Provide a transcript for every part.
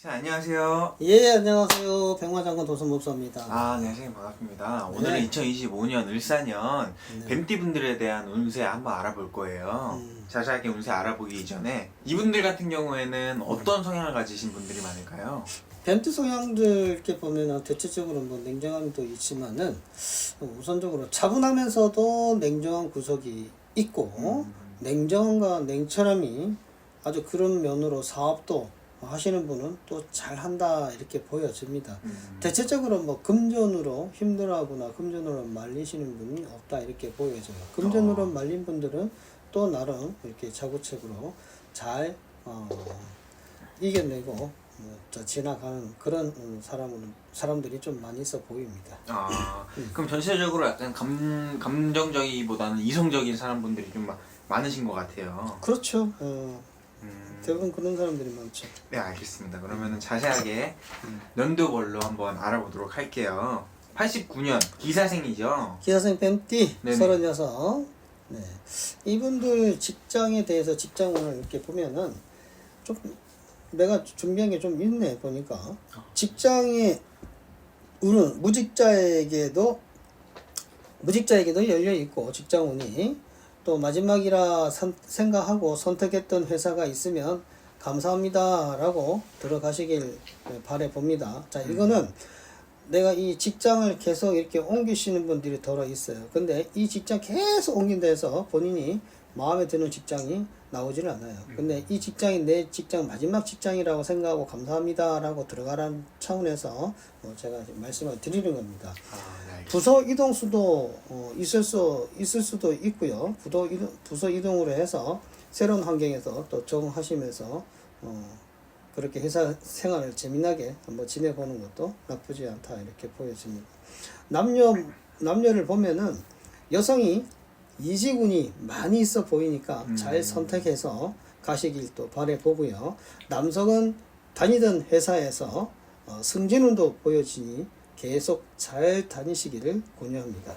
자, 안녕하세요. 예, 안녕하세요. 백마장군 도선목사입니다. 아, 네, 선생님 반갑습니다. 오늘은 네. 2025년 을사년 네. 뱀띠분들에 대한 운세 한번 알아볼 거예요. 음. 자세하게 운세 알아보기 전에 이분들 같은 경우에는 어떤 성향을 가지신 분들이 많을까요? 벤트 성향들 이렇게 보면은 대체적으로 뭐 냉정함도 있지만은 우선적으로 차분하면서도 냉정한 구석이 있고 음. 냉정함과 냉철함이 아주 그런 면으로 사업도 하시는 분은 또 잘한다 이렇게 보여집니다. 음. 대체적으로 뭐 금전으로 힘들어하거나 금전으로 말리시는 분이 없다 이렇게 보여져요. 금전으로 어. 말린 분들은 또 나름 이렇게 자구책으로 잘 어, 이겨내고 뭐, 저 지나가는 그런 음, 사람은 사람들이 좀 많이 있어 보입니다. 아, 그럼 전체적으로 약간 감, 감정적이보다는 이성적인 사람분들이 좀 마- 많으신 것 같아요. 그렇죠. 어, 음. 대부분 그런 사람들이 많죠. 네, 알겠습니다. 그러면은 자세하게 연도별로 한번 알아보도록 할게요. 89년 기사생이죠. 기사생 뱀띠 네네. 36. 네. 이분들 직장에 대해서 직장운을 이렇게 보면은 좀 내가 준비한 게 좀 있네 보니까 직장에 운은 무직자에게도 무직자에게도 열려 있고 직장운이 또 마지막이라 선- 생각하고 선택했던 회사가 있으면 감사합니다 라고 들어가시길 바래 봅니다. 자 이거는 내가 이 직장을 계속 이렇게 옮기시는 분들이 더러 있어요. 근데 이 직장 계속 옮긴다 해서 본인이 마음에 드는 직장이 나오지는 않아요. 근데 이 직장이 내 직장 마지막 직장이라고 생각하고 감사합니다라고 들어가라는 차원에서 어, 제가 말씀을 드리는 겁니다. 아, 네. 부서 이동 수도 어, 있을 수 있을 수도 있고요. 부도 이동, 부서 이동으로 해서 새로운 환경에서 또 적응하시면서 어, 그렇게 회사 생활을 재미나게 한번 지내보는 것도 나쁘지 않다 이렇게 보여집니다. 남녀 남녀를 보면은 여성이 이지군이 많이 있어 보이니까 음. 잘 선택해서 가시길 또 바래 보고요. 남성은 다니던 회사에서 어, 승진운도 보여지니 계속 잘 다니시기를 권유합니다.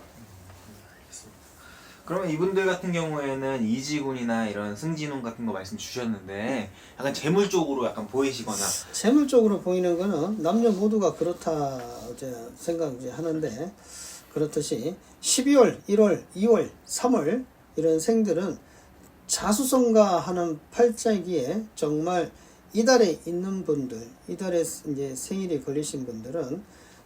그러면 이분들 같은 경우에는 이지군이나 이런 승진운 같은 거 말씀 주셨는데 약간 재물 쪽으로 약간 보이시거나 재물적으로 보이는 거는 남녀 모두가 그렇다 이제 생각 이제 하는데 그렇듯이 12월, 1월, 2월, 3월 이런 생들은 자수성가 하는 팔자기에 정말 이달에 있는 분들, 이달에 이제 생일이 걸리신 분들은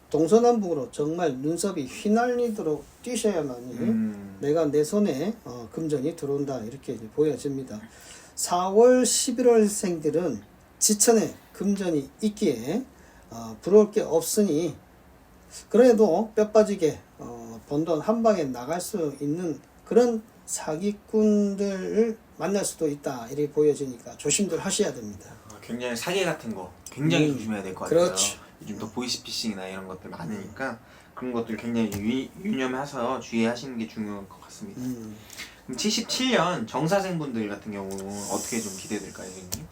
동서남북으로 정말 눈썹이 휘날리도록 뛰셔야만이 음, 내가 내 손에 어, 금전이 들어온다 이렇게 보여집니다. 4월 11월 생들은 지천에 금전이 있기에 어, 부러울 게 없으니 그래도 뼈 빠지게 어, 번돈 한 방에 나갈 수 있는 그런 사기꾼들을 만날 수도 있다 이렇게 보여지니까 조심들 하셔야 됩니다. 어, 굉장히 사기 같은 거 굉장히 음, 조심해야 될 것 같아요. 그렇죠. 요즘 또 보이스피싱이나 이런 것들 많으니까 그런 것들 굉장히 유, 유념해서 주의하시는 게 중요할 것 같습니다. 음. 그럼 77년 정사생분들 같은 경우 어떻게 좀 기대될까요, 선생님?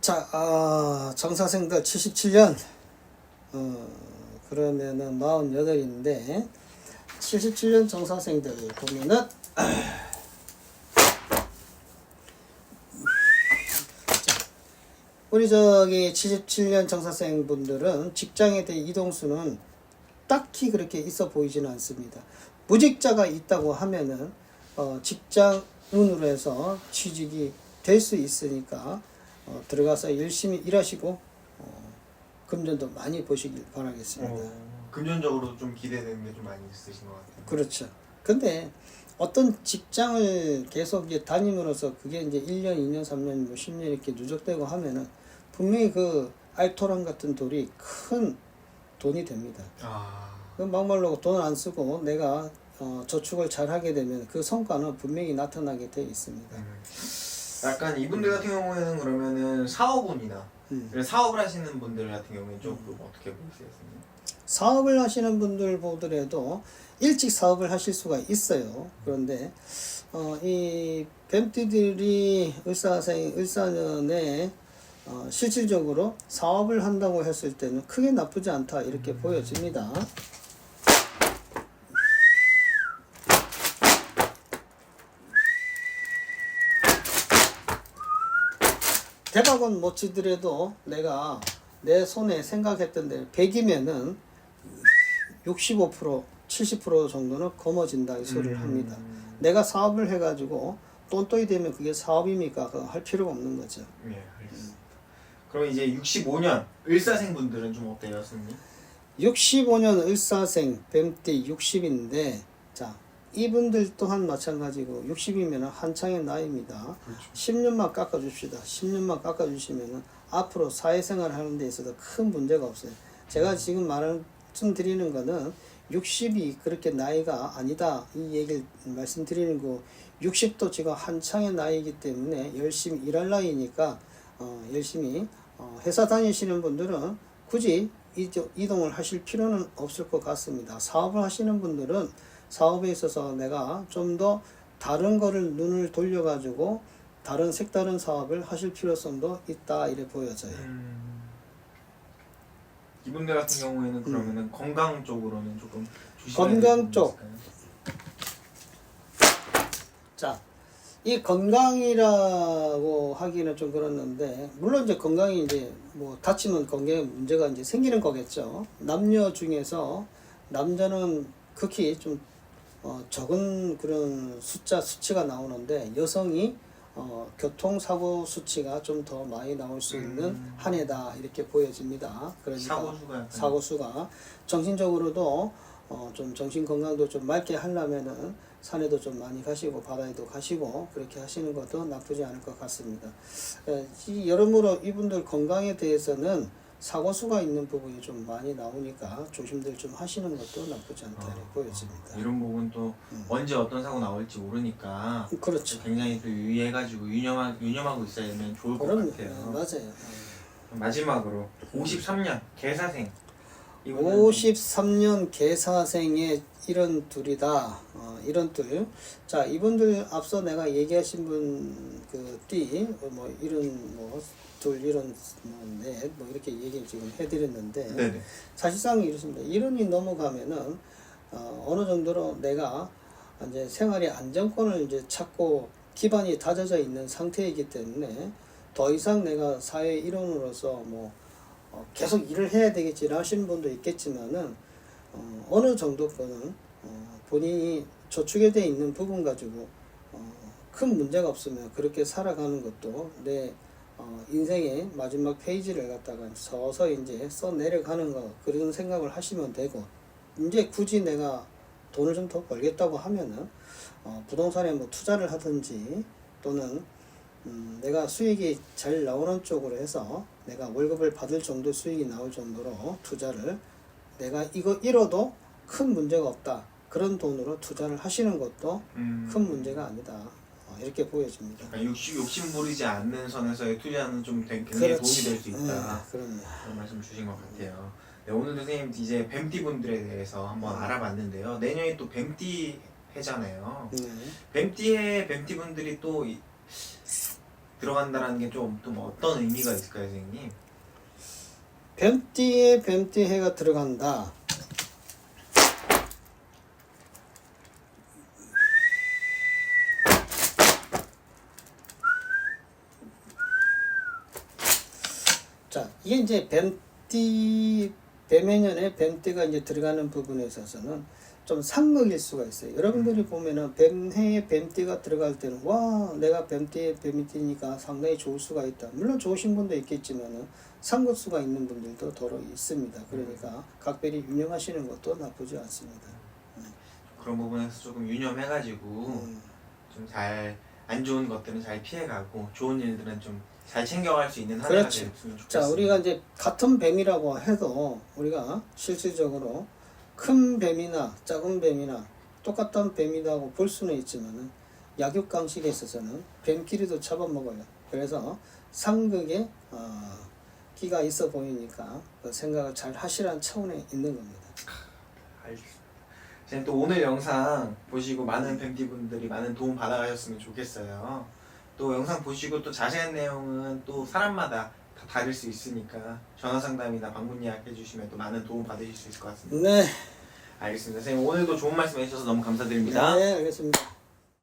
자, 아, 정사생들 77년, 어, 그러면은 48인데, 77년 정사생들 보면은, 자, 우리 저기 77년 정사생 분들은 직장에 대한 이동수는 딱히 그렇게 있어 보이지는 않습니다. 무직자가 있다고 하면은 어, 직장운으로 해서 취직이 될 수 있으니까 어, 들어가서 열심히 일하시고 어, 금전도 많이 보시길 바라겠습니다. 어, 금전적으로 좀 기대되는 게 좀 많이 있으신 것 같아요. 그렇죠. 근데 어떤 직장을 계속 이제 다님으로써 그게 이제 1년, 2년, 3년, 뭐 10년 이렇게 누적되고 하면은 분명히 그 알토란 같은 돌이 큰 돈이 됩니다. 아, 그 막말로 돈을 안 쓰고 내가 어, 저축을 잘 하게 되면 그 성과는 분명히 나타나게 돼 있습니다. 음. 약간 이분들 같은 경우에는 그러면은 사업운이나 음. 사업을 하시는 분들 같은 경우에는 좀 어떻게 보세요, 선생님? 사업을 하시는 분들 보더라도 일찍 사업을 하실 수가 있어요. 그런데 어, 이 뱀띠들이 을사생 을사년에 어, 실질적으로 사업을 한다고 했을 때는 크게 나쁘지 않다 이렇게 보여집니다. 대박은 못 치더라도 내가 내 손에 생각했던 대로 100이면은 65% 70% 정도는 검어진다 이 소리를 음. 합니다. 내가 사업을 해가지고 똔똔이 되면 그게 사업입니까? 할 필요가 없는 거죠. 예, 알겠습니다. 그럼 이제 65년 을사생 분들은 좀 어때요, 선생님? 65년 을사생 뱀띠 60인데 자 이분들 또한 마찬가지고 60이면 한창의 나이입니다. 그렇죠. 10년만 깎아줍시다. 10년만 깎아주시면 앞으로 사회생활 하는 데 있어서 큰 문제가 없어요. 제가 지금 말씀드리는 거는 60이 그렇게 나이가 아니다. 이 얘기를 말씀드리는 거 60도 지금 한창의 나이이기 때문에 열심히 일할 나이니까 어, 열심히 어, 회사 다니시는 분들은 굳이 이동을 하실 필요는 없을 것 같습니다. 사업을 하시는 분들은 사업에 있어서 내가 좀 더 다른 거를 눈을 돌려가지고 다른 색다른 사업을 하실 필요성도 있다 이래 보여져요. 음. 이분들 같은 경우에는 그러면은 건강 쪽으로는 조금 음. 건강 쪽. 자, 이 건강이라고 하기는 좀 그렇는데 물론 이제 건강이 이제 뭐 다치면 건강에 문제가 이제 생기는 거겠죠. 남녀 중에서 남자는 극히 좀 어, 적은 그런 숫자 수치가 나오는데 여성이 어, 교통사고 수치가 좀 더 많이 나올 수 있는 음. 한 해다 이렇게 보여집니다. 그러니까 사고 수가 약간 사고 수가 정신적으로도 어, 좀 정신 건강도 좀 맑게 하려면은 산에도 좀 많이 가시고 바다에도 가시고 그렇게 하시는 것도 나쁘지 않을 것 같습니다. 에, 이 여러모로 이분들 건강에 대해서는 사고 수가 있는 부분이 좀 많이 나오니까 조심들 좀 하시는 것도 나쁘지 않다 이렇게 보여집니다. 이런 부분 또 음. 언제 어떤 사고 나올지 모르니까 그렇죠. 굉장히 또 유의해가지고 유념하, 유념하고 있어야 되면 좋을 것 그럼 같아요. 네, 맞아요. 마지막으로 53년 개사생 이거는 53년 개사생의 이런 둘이다. 어, 이런 둘. 자, 이분들 앞서 내가 얘기하신 분 그 띠 뭐 이런 뭐 둘 이런 뭐 넷 뭐 이렇게 얘기 지금 해드렸는데 네네 사실상 이렇습니다. 이론이 넘어가면은 어, 어느 정도로 내가 이제 생활의 안정권을 이제 찾고 기반이 다져져 있는 상태이기 때문에 더 이상 내가 사회 일원으로서 뭐 어, 계속 일을 해야 되겠지 하시는 분도 있겠지만은 어, 어느 정도권은 어, 본인이 저축에 돼 있는 부분 가지고 어, 큰 문제가 없으면 그렇게 살아가는 것도 내 어, 인생의 마지막 페이지를 갖다가 서서히 이제 써 내려가는 거 그런 생각을 하시면 되고 이제 굳이 내가 돈을 좀 더 벌겠다고 하면은 어, 부동산에 뭐 투자를 하든지 또는 음, 내가 수익이 잘 나오는 쪽으로 해서 내가 월급을 받을 정도 수익이 나올 정도로 투자를 내가 이거 잃어도 큰 문제가 없다 그런 돈으로 투자를 하시는 것도 음. 큰 문제가 아니다 어, 이렇게 보여집니다. 그러니까 욕심, 욕심 부리지 않는 선에서의 투자는 좀 되- 굉장히 도움이 될 수 있다 네, 그럼요. 그런 말씀 주신 것 같아요. 네, 오늘 선생님 이제 뱀띠 분들에 대해서 한번 알아봤는데요. 내년에 또 뱀띠 해잖아요. 네. 뱀띠에 뱀띠 분들이 또 이- 들어간다라는 게좀좀 어떤 의미가 있을까요, 선생님? 뱀띠에 뱀띠 해가 들어간다. 자, 이게 이제 뱀띠 뱀해년에 뱀띠가 이제 들어가는 부분에 있어서는 좀 상극일 수가 있어요. 여러분들이 보면은 뱀해에 뱀띠가 들어갈 때는 와 내가 뱀띠에 뱀띠니까 상당히 좋을 수가 있다. 물론 좋으신 분도 있겠지만은 상극수가 있는 분들도 더러 있습니다. 그러니까 각별히 유념하시는 것도 나쁘지 않습니다. 그런 부분에서 조금 유념해가지고 음, 좀잘 안 좋은 것들은 잘 피해가고 좋은 일들은 좀 잘 챙겨갈 수 있는 한 해가 그렇지. 됐으면 좋겠습니다. 자, 우리가 이제 같은 뱀이라고 해도 우리가 실질적으로 큰 뱀이나 작은 뱀이나 똑같은 뱀이라고 볼 수는 있지만은 약육 강식에 있어서는 뱀끼리도 잡아먹어요. 그래서 상극에 어, 끼가 있어 보이니까 그 생각을 잘 하시라는 차원에 있는 겁니다. 알겠습니다. 선생님 또 오늘 영상 보시고 많은 뱀띠 분들이 많은 도움 받아가셨으면 좋겠어요. 또 영상 보시고 또 자세한 내용은 또 사람마다 다 다를 수 있으니까 전화 상담이나 방문 예약 해 주시면 또 많은 도움 받으실 수 있을 것 같습니다. 네, 알겠습니다. 선생님 오늘도 좋은 말씀 해주셔서 너무 감사드립니다. 네, 알겠습니다.